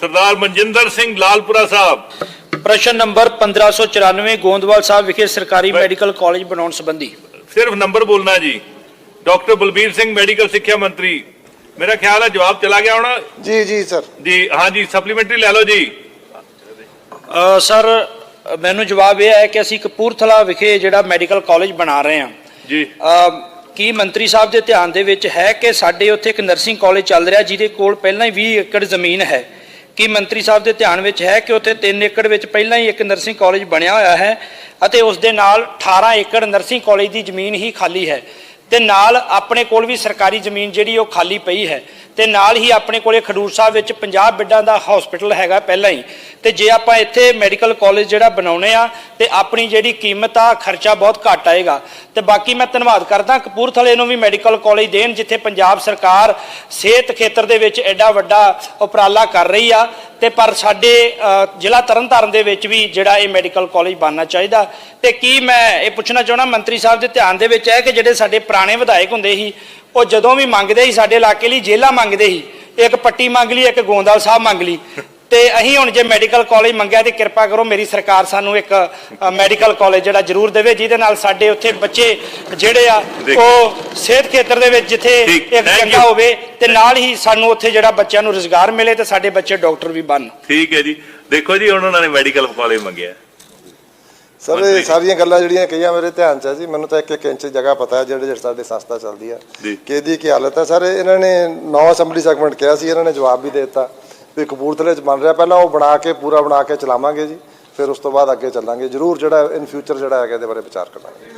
ਸਰਦਾਰ ਮਨਜਿੰਦਰ ਸਿੰਘ ਲਾਲਪੁਰਾ ਸਾਹਿਬ। ਪ੍ਰਸ਼ਨ ਨੰਬਰ 1594 ਗੋਂਦਵਾਲ ਸਾਹਿਬ ਵਿਖੇ ਸਰਕਾਰੀ ਮੈਡੀਕਲ ਕਾਲਜ ਬਣਾਉਣ ਸੰਬੰਧੀ। ਸਿਰਫ ਨੰਬਰ ਬੋਲਣਾ ਜੀ। ਡਾਕਟਰ ਬਲਬੀਰ ਸਿੰਘ ਮੈਡੀਕਲ ਸਿੱਖਿਆ ਮੰਤਰੀ। ਮੇਰਾ ਖਿਆਲ ਹੈ ਜਵਾਬ ਚਲਾ ਗਿਆ ਹੋਣਾ? ਜੀ ਜੀ ਸਰ। ਜੀ ਹਾਂ ਜੀ ਸਪਲੀਮੈਂਟਰੀ ਲੈ ਲਓ ਜੀ। ਅ, ਸਰ ਮੈਨੂੰ ਜਵਾਬ ਇਹ ਹੈ ਕਿ ਅਸੀਂ ਕਪੂਰਥਲਾ ਵਿਖੇ ਜਿਹੜਾ ਮੈਡੀਕਲ ਕਾਲਜ ਬਣਾ ਰਹੇ ਹਾਂ। ਜੀ। ਅ, ਕੀ ਮੰਤਰੀ ਸਾਹਿਬ ਦੇ ਧਿਆਨ ਦੇ ਵਿੱਚ ਹੈ ਕਿ ਸਾਡੇ ਉੱਥੇ ਇੱਕ ਨਰਸਿੰਗ ਕਾਲਜ ਚੱਲ ਰਿਹਾ ਜਿਹਦੇ ਕੋਲ ਪਹਿਲਾਂ ਹੀ 20 ਏਕੜ ਜ਼ਮੀਨ ਹੈ? ਕੀ ਮੰਤਰੀ ਸਾਹਿਬ ਦੇ ਧਿਆਨ ਵਿੱਚ ਹੈ ਕਿ ਉੱਥੇ 3 ਏਕੜ ਵਿੱਚ ਪਹਿਲਾਂ ਹੀ ਇੱਕ ਨਰਸਿੰਗ ਕਾਲਜ ਬਣਿਆ ਹੋਇਆ ਹੈ ਅਤੇ ਉਸ ਦੇ ਨਾਲ 18 ਏਕੜ ਨਰਸਿੰਗ ਕਾਲਜ ਦੀ ਜ਼ਮੀਨ ਹੀ ਖਾਲੀ ਹੈ ਤੇ ਨਾਲ ਆਪਣੇ ਕੋਲ ਵੀ ਸਰਕਾਰੀ ਜ਼ਮੀਨ ਜਿਹੜੀ ਉਹ ਖਾਲੀ ਪਈ ਹੈ। ਤੇ ਨਾਲ ਹੀ ਆਪਣੇ ਕੋਲੇ ਖਡੂਰ ਸਾਹਿਬ ਵਿੱਚ 50 ਬੈੱਡਾਂ ਦਾ ਹਸਪੀਟਲ ਹੈਗਾ ਪਹਿਲਾਂ ਹੀ। ਤੇ ਜੇ ਆਪਾਂ ਇੱਥੇ ਮੈਡੀਕਲ ਕਾਲਜ ਜਿਹੜਾ ਬਣਾਉਣੇ ਆ, ਤੇ ਆਪਣੀ ਜਿਹੜੀ ਕੀਮਤ ਆ, ਖਰਚਾ ਬਹੁਤ ਘੱਟ ਆਏਗਾ। ਤੇ ਬਾਕੀ ਮੈਂ ਧੰਨਵਾਦ ਕਰਦਾ, ਕਪੂਰਥਲੇ ਨੂੰ ਵੀ ਮੈਡੀਕਲ ਕਾਲਜ ਦੇਣ, ਜਿੱਥੇ ਪੰਜਾਬ ਸਰਕਾਰ ਸਿਹਤ ਖੇਤਰ ਦੇ ਵਿੱਚ ਐਡਾ ਵੱਡਾ ਉਪਰਾਲਾ ਕਰ ਰਹੀ ਆ। ਤੇ ਪਰ ਸਾਡੇ ਅ, ਜ਼ਿਲ੍ਹਾ ਤਰਨਤਾਰਨ ਦੇ ਵਿੱਚ ਵੀ ਜਿਹੜਾ ਇਹ ਮੈਡੀਕਲ ਕਾਲਜ ਬਣਨਾ ਚਾਹੀਦਾ। ਤੇ ਕੀ ਮੈਂ ਇਹ ਪੁੱਛਣਾ ਚਾਹਣਾ ਮੰਤਰੀ ਸਾਹਿਬ ਦੇ ਧਿਆਨ ਦੇ ਵਿੱਚ ਹੈ ਕਿ ਜਿਹੜੇ ਸਾਡੇ ਪੁਰਾਣੇ ਵਿਧਾਇਕ ਹੁੰਦੇ ਸੀ ਉਹ ਜਦੋਂ ਵੀ ਮੰਗਦੇ ਸੀ ਸਾਡੇ ਇਲਾਕੇ ਲਈ ਜੇਲਾ ਮੰਗਦੇ ਸੀ। ਇੱਕ ਪੱਟੀ ਮੰਗ ਲਈ ਇੱਕ ਗੋਂਦਵਾਲ ਸਾਹਿਬ ਮੰਗ ਲਈ। ਤੇ ਅਸੀਂ ਹੁਣ ਜੇ ਮੈਡੀਕਲ ਕਾਲਜ ਮੰਗਿਆ ਤੇ ਕਿਰਪਾ ਕਰੋ ਮੇਰੀ ਸਰਕਾਰ ਸਾਨੂੰ ਇੱਕ ਮੈਡੀਕਲ ਕਾਲਜ ਜਿਹੜਾ ਜ਼ਰੂਰ ਦੇਵੇ ਜਿਹਦੇ ਨਾਲ ਸਾਡੇ ਉੱਥੇ ਬੱਚੇ ਜਿਹੜੇ ਆ। ਉਹ ਸਿਹਤ ਖੇਤਰ ਦੇ ਵਿੱਚ ਜਿੱਥੇ ਇੱਕ you. ਹੋਵੇ ਤੇ ਨਾਲ ਹੀ ਸਾਨੂੰ ਉੱਥੇ ਜਿਹੜਾ ਬੱਚਿਆਂ ਨੂੰ ਰੋਜ਼ਗਾਰ ਮਿਲੇ ਤੇ ਸਾਡੇ ਬੱਚੇ ਡਾਕਟਰ ਵੀ ਬਣਨ। ਠੀਕ ਹੈ ਜੀ। ਦੇਖੋ ਜੀ ਹੁਣ ਉਹਨਾਂ ਨੇ ਮੈਡੀਕਲ ਕਾਲਜ ਮੰਗਿਆ। ਸਰ ਇਹ ਸਾਰੀਆਂ ਗੱਲਾਂ ਜਿਹੜੀਆਂ ਕਹੀਆਂ ਮੇਰੇ ਧਿਆਨ ਚ ਹੈ ਜੀ ਮੈਨੂੰ ਤਾਂ ਇੱਕ ਇੱਕ ਇੰਚ ਜਗ੍ਹਾ ਪਤਾ ਹੈ ਜਿਹੜੇ ਜਿਹੜੇ ਸਾਡੇ ਸੰਸਥਾ ਚੱਲਦੀ ਆ। ਜੀ। ਕਿ ਹਾਲਤ ਹੈ? ਸਰ ਇਹਨਾਂ ਨੇ ਨੌ ਅਸੈਂਬਲੀ ਸੈਗਮੈਂਟ ਕਿਹਾ ਸੀ ਇਹਨਾਂ ਨੇ ਜਵਾਬ ਵੀ ਦੇ ਦਿੱਤਾ। ਵੀ ਕਪੂਰਥਲੇ ਚ ਬਣ ਰਿਹਾ। ਪਹਿਲਾਂ ਉਹ ਬਣਾ ਕੇ, ਪੂਰਾ ਬਣਾ ਕੇ ਚਲਾਵਾਂਗੇ ਜੀ, ਫਿਰ ਉਸ ਤੋਂ ਬਾਅਦ ਅੱਗੇ ਚੱਲਾਂਗੇ। ਜਰੂਰ ਜਿਹੜਾ ਇਨ ਫਿਊਚਰ ਜਿਹੜਾ ਹੈਗਾ ਇਹਦੇ ਬਾਰੇ ਵਿਚਾਰ ਕਰਾਂਗੇ।